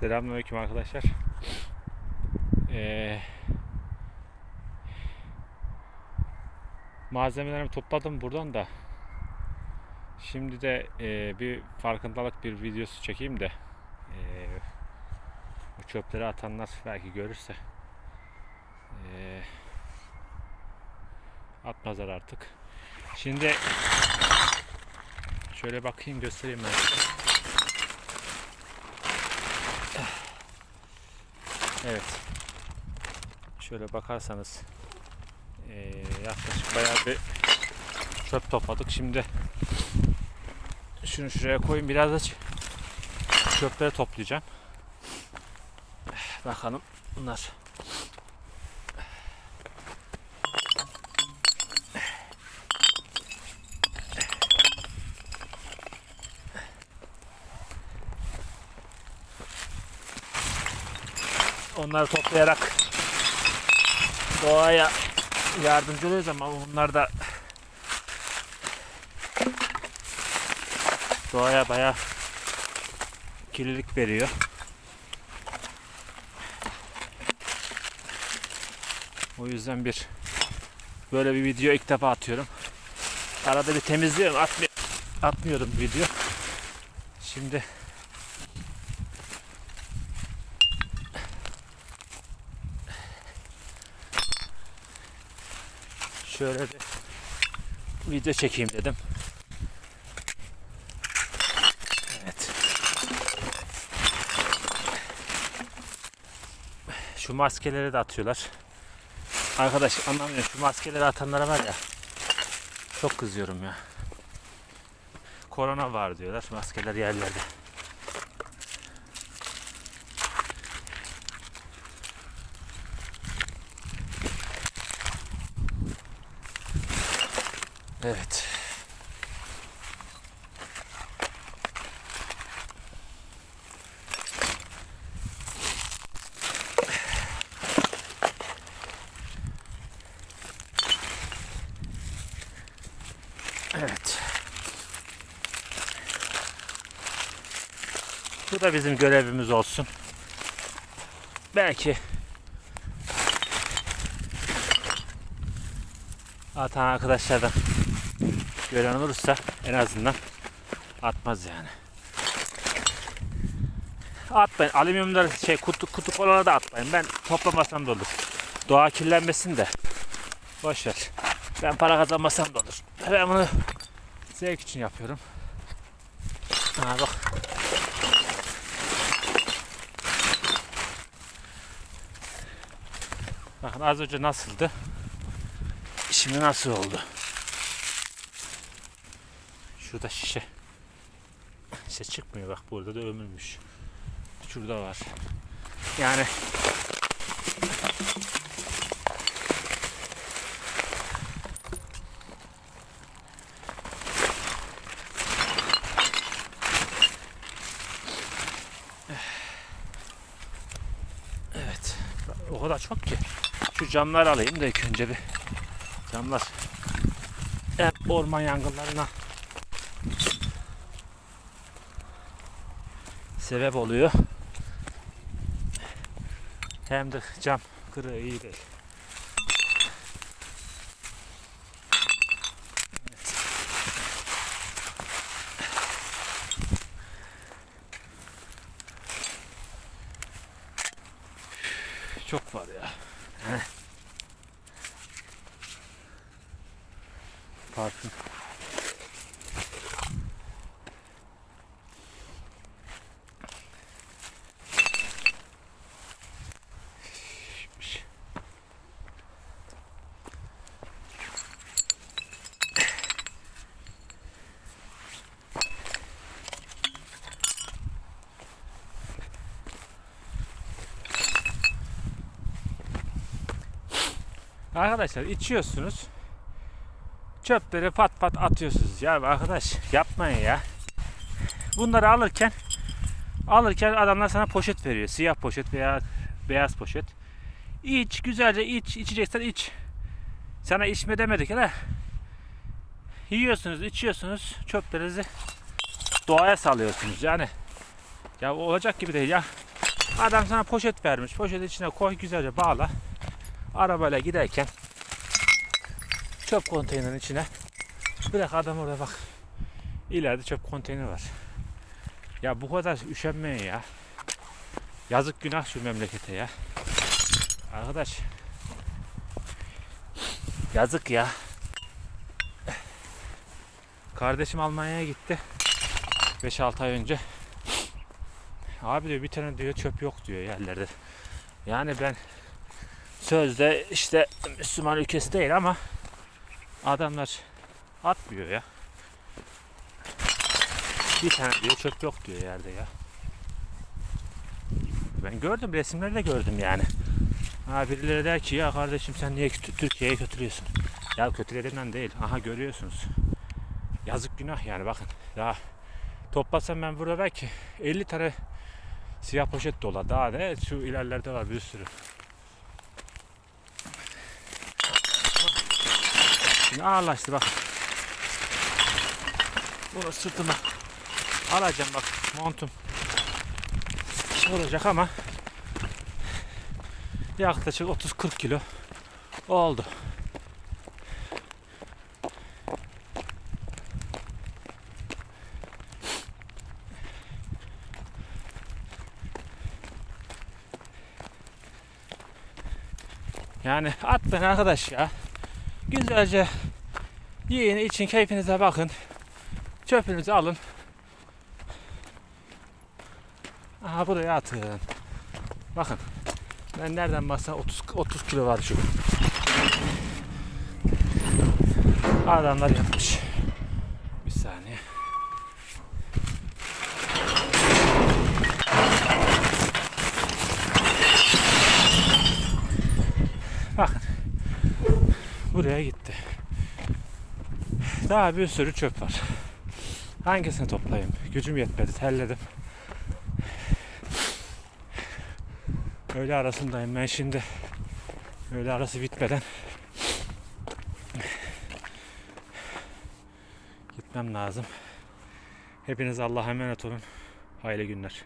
Selamünaleyküm arkadaşlar. Ee, malzemelerimi topladım buradan da. Şimdi de e, bir farkındalık bir videosu çekeyim de e, bu çöpleri atanlar belki görürse e, atmazlar artık. Şimdi şöyle bakayım göstereyim ben size. Evet. Şöyle bakarsanız eee, yaklaşık bayağı bir çöp topladık. Şimdi şunu şuraya koyayım. Biraz da çöpleri toplayacağım. Bakalım bunlar. Onları toplayarak doğaya yardımcı oluyoruz ama bunlar da doğaya bayağı kirlilik veriyor. O yüzden bir böyle bir video ilk defa atıyorum. Arada bir temizliyorum. Atmı atmıyordum video. Şimdi şöyle bir video çekeyim dedim. Evet. Şu maskeleri de atıyorlar. Arkadaş anlamıyorum şu maskeleri atanlara var ya çok kızıyorum ya. Korona var diyorlar maskeler yerlerde. Evet. Evet. Bu da bizim görevimiz olsun. Belki atan arkadaşlardan gören olursa en azından atmaz yani. Atmayın. Alüminyumları şey kutu kutu kolaları da atmayın. Ben toplamasam da olur. Doğa kirlenmesin de. Boş ver. Ben para kazanmasam da olur. Ben bunu zevk için yapıyorum. Ha bak. Bakın az önce nasıldı? Şimdi nasıl oldu? Şurada şişe. Şişe çıkmıyor bak burada da ömürmüş. Şurada var. Yani Evet. O kadar çok ki. Şu camlar alayım da ilk önce bir. Camlar. Hep orman yangınlarına sebep oluyor. Hem de cam kırığı iyi değil. Çok var ya. Parfüm. Arkadaşlar içiyorsunuz. Çöpleri pat pat atıyorsunuz. Ya arkadaş yapmayın ya. Bunları alırken alırken adamlar sana poşet veriyor. Siyah poşet veya beyaz poşet. İç güzelce iç. içeceksen iç. Sana içme demedik hele. Yiyorsunuz, içiyorsunuz. Çöplerinizi doğaya salıyorsunuz. Yani ya olacak gibi değil ya. Adam sana poşet vermiş. Poşeti içine koy güzelce bağla. Arabayla giderken çöp konteynerin içine bırak adam orada bak. İleride çöp konteyneri var. Ya bu kadar üşenmeyin ya. Yazık günah şu memlekete ya. Arkadaş. Yazık ya. Kardeşim Almanya'ya gitti. 5-6 ay önce. Abi diyor bir tane diyor çöp yok diyor yerlerde. Yani ben sözde işte Müslüman ülkesi değil ama adamlar atmıyor ya. Bir tane diyor çöp yok diyor yerde ya. Ben gördüm resimleri de gördüm yani. Ha birileri der ki ya kardeşim sen niye Türkiye'yi kötülüyorsun? Ya kötülerinden değil. Aha görüyorsunuz. Yazık günah yani bakın. Daha toplasam ben burada belki 50 tane siyah poşet dola. Daha ne? Şu ilerlerde var bir sürü. Şimdi ağırlaştı bak. Bunu sırtıma alacağım bak montum şey olacak ama yaklaşık 30-40 kilo oldu. Yani atmayın arkadaş ya. Güzelce yiyin için keyfinize bakın. Çöpünüzü alın. Aha buraya atın. Bakın. Ben nereden baksam 30 30 kilo var şu. Adamlar yapmış. Bir saniye. Bakın. Buraya gitti. Daha bir sürü çöp var. Hangisini toplayayım? Gücüm yetmedi, terledim. Öğle arasındayım ben şimdi. Öğle arası bitmeden gitmem lazım. Hepiniz Allah'a emanet olun. Hayırlı günler.